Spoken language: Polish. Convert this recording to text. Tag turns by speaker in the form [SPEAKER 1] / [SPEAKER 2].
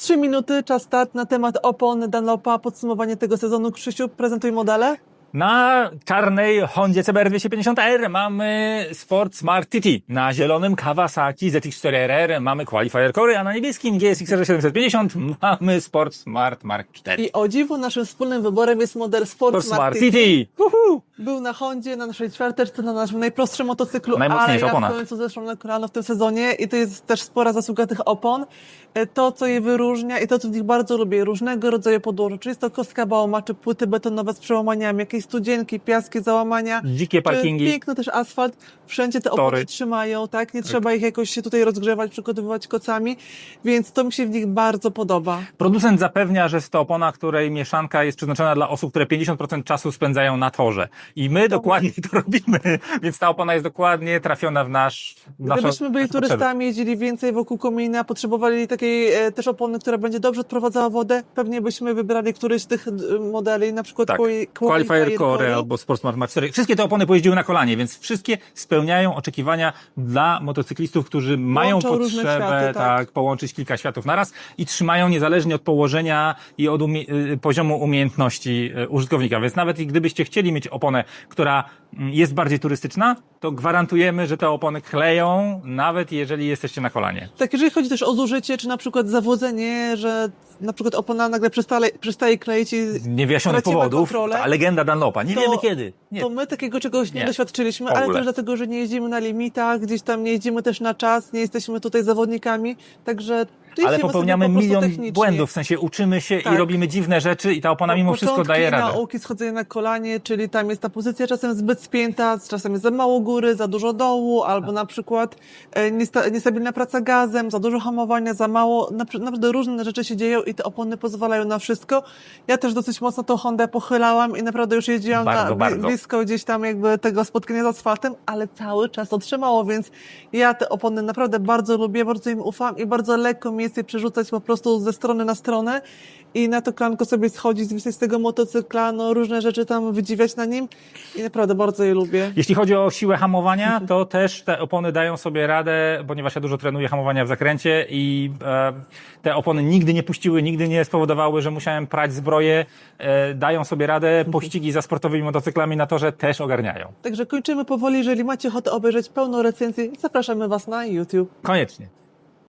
[SPEAKER 1] Trzy minuty, czas start na temat opon Dunlopa, podsumowanie tego sezonu. Krzysiu, prezentuj modele.
[SPEAKER 2] Na czarnej Hondzie CBR 250R mamy Sport Smart TT. Na zielonym Kawasaki ZX4RR mamy Qualifier Core, a na niebieskim GSX-R 750 mamy Sport Smart Mark IV.
[SPEAKER 1] I o dziwo naszym wspólnym wyborem jest model Sport,
[SPEAKER 2] Sport Smart
[SPEAKER 1] TT.
[SPEAKER 2] TT.
[SPEAKER 1] Był na Hondzie, na naszej czwarteczce, na naszym najprostszym motocyklu, ale ja
[SPEAKER 2] opona.
[SPEAKER 1] w końcu zeszłam na kolano w tym sezonie i to jest też spora zasługa tych opon. E, To, co je wyróżnia i to, co w nich bardzo lubię, różnego rodzaju podłoże, czy jest to kostka bałoma, czy płyty betonowe z przełamaniami, jakieś studzienki, piaskie, załamania.
[SPEAKER 2] Dzikie
[SPEAKER 1] Czy
[SPEAKER 2] parkingi.
[SPEAKER 1] Piękny też asfalt, wszędzie te opony
[SPEAKER 2] Tory.
[SPEAKER 1] trzymają, tak? Nie trzeba ich jakoś się tutaj rozgrzewać, przygotowywać kocami, więc to mi się w nich bardzo podoba.
[SPEAKER 2] Producent zapewnia, że jest to opona, której mieszanka jest przeznaczona dla osób, które 50% czasu spędzają na torze. I my dokładnie to robimy, więc ta opona jest dokładnie trafiona w nasz w nasze-
[SPEAKER 1] Gdybyśmy byli
[SPEAKER 2] potrzeby.
[SPEAKER 1] turystami, jeździli więcej wokół komina, potrzebowali takiej e, też opony, która będzie dobrze odprowadzała wodę, pewnie byśmy wybrali któryś z tych modeli, na przykład
[SPEAKER 2] Tak.
[SPEAKER 1] Quali-
[SPEAKER 2] Qualifier Core albo Sport Smart Mark 4. Wszystkie te opony pojeździły na kolanie, więc wszystkie spełniają oczekiwania dla motocyklistów, którzy mają
[SPEAKER 1] Łączą różne
[SPEAKER 2] potrzebę
[SPEAKER 1] światy,
[SPEAKER 2] tak.
[SPEAKER 1] tak.
[SPEAKER 2] połączyć kilka światów naraz i trzymają niezależnie od położenia i od umie- y, poziomu umiejętności y, użytkownika. Więc nawet gdybyście chcieli mieć oponę, która jest bardziej turystyczna, to gwarantujemy, że te opony kleją, nawet jeżeli jesteście na kolanie.
[SPEAKER 1] Tak, jeżeli chodzi też o zużycie, czy na przykład zawodzenie, że na przykład opona nagle przestaje, przestaje kleić i
[SPEAKER 2] Z niewyjaśnionych
[SPEAKER 1] tracimy
[SPEAKER 2] powodów,
[SPEAKER 1] kontrolę,
[SPEAKER 2] ta legenda Dunlopa. Nie
[SPEAKER 1] to-
[SPEAKER 2] wiemy kiedy. Nie.
[SPEAKER 1] to my takiego czegoś nie,
[SPEAKER 2] Nie.
[SPEAKER 1] doświadczyliśmy,
[SPEAKER 2] W
[SPEAKER 1] ale
[SPEAKER 2] ogóle.
[SPEAKER 1] też dlatego, że nie jeździmy na limitach, gdzieś tam nie jeździmy też na czas, nie jesteśmy tutaj zawodnikami, także
[SPEAKER 2] Ale
[SPEAKER 1] jeździmy
[SPEAKER 2] popełniamy
[SPEAKER 1] sobie po prostu
[SPEAKER 2] milion
[SPEAKER 1] technicznie.
[SPEAKER 2] błędów, w sensie uczymy się
[SPEAKER 1] Tak.
[SPEAKER 2] i robimy dziwne rzeczy i ta opona mimo wszystko
[SPEAKER 1] Początki
[SPEAKER 2] daje radę.
[SPEAKER 1] nauki schodzenia na kolanie, czyli tam jest ta pozycja czasem zbyt spięta, czasem jest za mało góry, za dużo dołu, albo na przykład e, niesta, niestabilna praca gazem, za dużo hamowania, za mało. Napr- Naprawdę różne rzeczy się dzieją i te opony pozwalają na wszystko. Ja też dosyć mocno tą Hondę pochylałam i naprawdę już jeździłam
[SPEAKER 2] Bardzo,
[SPEAKER 1] na,
[SPEAKER 2] bardzo.
[SPEAKER 1] blisko gdzieś tam jakby tego spotkania z asfaltem, ale cały czas to trzymało, więc ja te opony naprawdę bardzo lubię, bardzo im ufam i bardzo lekko mi jest je przerzucać po prostu ze strony na stronę i na to klanko sobie schodzić, zwisać z tego motocykla, no różne rzeczy tam wydziwiać na nim i naprawdę bardzo je lubię.
[SPEAKER 2] Jeśli chodzi o siłę hamowania, to też te opony dają sobie radę, ponieważ ja dużo trenuję hamowania w zakręcie i e, te opony nigdy nie puściły, nigdy nie spowodowały, że musiałem prać zbroję. E, dają sobie radę. Pościgi za sportowymi motocyklami na torze też ogarniają.
[SPEAKER 1] Także kończymy powoli, jeżeli macie ochotę obejrzeć pełną recenzję, zapraszamy Was na YouTube.
[SPEAKER 2] Koniecznie.